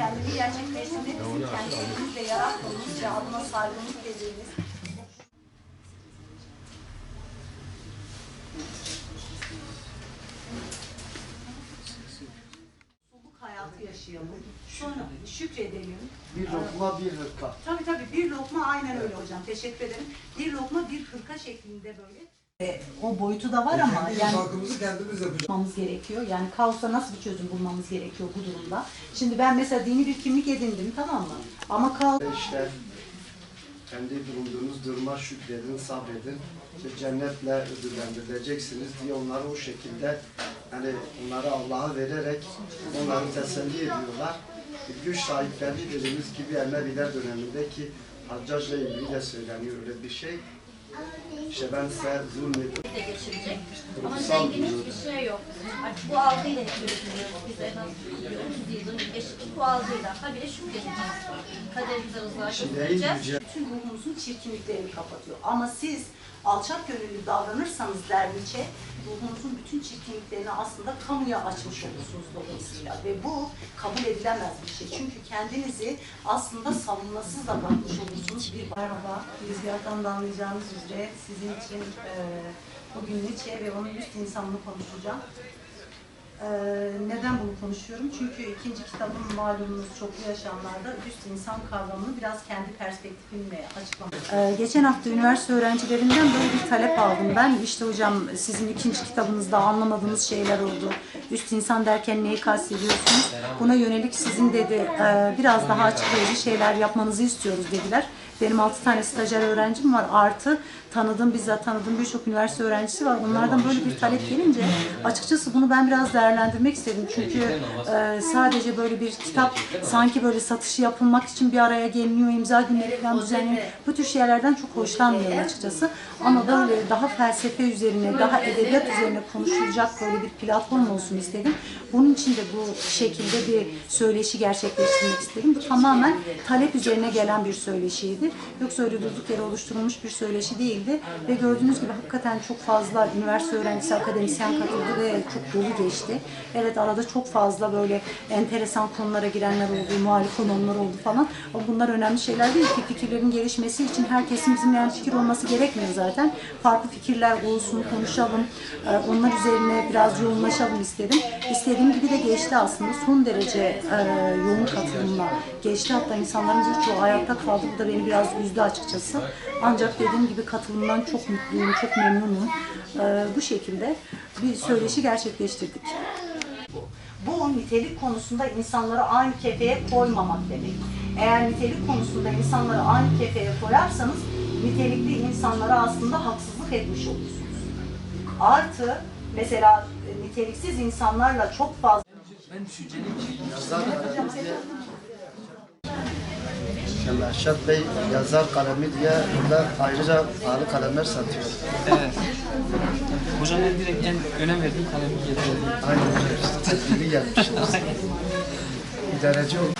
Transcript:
kendini gerçekleştirmek bizim kendi elimizle yarattığımız ve adına saygımız dediğimiz Suluk hayatı yaşayalım. Sonra şükredelim. Bir lokma bir hırka. Tabii tabii bir lokma aynen öyle hocam. Teşekkür ederim. Bir lokma bir hırka şeklinde böyle. E, o boyutu da var ama yani Farkımızı kendimiz yapacağız. gerekiyor. Yani kaosa nasıl bir çözüm bulmamız gerekiyor bu durumda? Şimdi ben mesela dini bir kimlik edindim tamam mı? Ama kaos İşte kendi bulunduğunuz duruma şükredin, sabredin. İşte cennetle ödüllendirileceksiniz diye onları o şekilde hani onları Allah'a vererek onları teselli ediyorlar. Güç sahipleri dediğimiz gibi Emeviler dönemindeki Haccaj'la ilgili de söyleniyor öyle bir şey. İşte ben size zulmettim. de geçirecek. Ama zengin hiçbir şey yok. Artık bu algıyla yürütülüyoruz. Biz en az 30 yıldır eşit bu algıyla. Habire şükredeceğiz. Kaderimize rıza Şimdi göstereceğiz. bütün ruhunuzun çirkinliklerini kapatıyor. Ama siz alçak gönüllü davranırsanız derviçe ruhunuzun bütün çirkinliklerini aslında kamuya açmış olursunuz dolayısıyla. Ve bu kabul edilemez bir şey. Çünkü kendinizi aslında savunmasız da bırakmış olursunuz. Bir Merhaba, rüzgardan da anlayacağınız üzere sizin için e, bugün Nietzsche ve onun üst insanını konuşacağım. Ee, neden bunu konuşuyorum? Çünkü ikinci kitabım malumunuz çoklu yaşamlarda üst insan kavramını biraz kendi perspektifimle açıklamak. Ee, geçen hafta üniversite öğrencilerinden böyle bir talep aldım. Ben işte hocam sizin ikinci kitabınızda anlamadığınız şeyler oldu. Üst insan derken neyi kastediyorsunuz? Buna yönelik sizin dedi e, biraz daha açıklayıcı şeyler yapmanızı istiyoruz dediler. Benim 6 tane stajyer öğrencim var. Artı tanıdığım, bizzat tanıdığım birçok üniversite öğrencisi var. Onlardan böyle bir talep gelince açıkçası bunu ben biraz değerlendirmek istedim. Çünkü e, sadece böyle bir kitap sanki böyle satışı yapılmak için bir araya geliniyor, imza günleri falan düzenleniyor. Bu tür şeylerden çok hoşlanmıyorum açıkçası. Ama böyle daha felsefe üzerine, daha edebiyat üzerine konuşulacak böyle bir platform olsun istedim. Bunun için de bu şekilde bir söyleşi gerçekleştirmek istedim. Bu tamamen talep üzerine gelen bir söyleşiydi. Yoksa öyle durduk yere oluşturulmuş bir söyleşi değildi. Ve gördüğünüz gibi hakikaten çok fazla üniversite öğrencisi, akademisyen katıldı ve çok dolu geçti. Evet arada çok fazla böyle enteresan konulara girenler oldu, muhalif konular oldu falan. Ama bunlar önemli şeyler değil ki fikirlerin gelişmesi için herkesin bizimle fikir olması gerekmiyor zaten. Farklı fikirler olsun, konuşalım. Ee, Onlar üzerine biraz yoğunlaşalım istedim. İstediğim gibi de geçti aslında. Son derece e, yoğun katılımla geçti. Hatta insanların birçoğu ayakta kaldı. Bu da beni biraz üzdü açıkçası. Ancak dediğim gibi katılımdan çok mutluyum, çok memnunum. Ee, Bu şekilde bir söyleşi gerçekleştirdik. Bu nitelik konusunda insanları aynı kefeye koymamak demek. Eğer nitelik konusunda insanları aynı kefeye koyarsanız nitelikli insanlara aslında haksızlık etmiş olursunuz. Artı Mesela e, niteliksiz insanlarla çok fazla... Ben düşünceli şey. yazar yani Erşat Bey yazar kalemi diye burada ayrıca pahalı kalemler satıyor. Evet. Hocam ben direkt en önem verdiğim kalemi getirdim. Aynen öyle işte. Yeni. İdareci olmuş.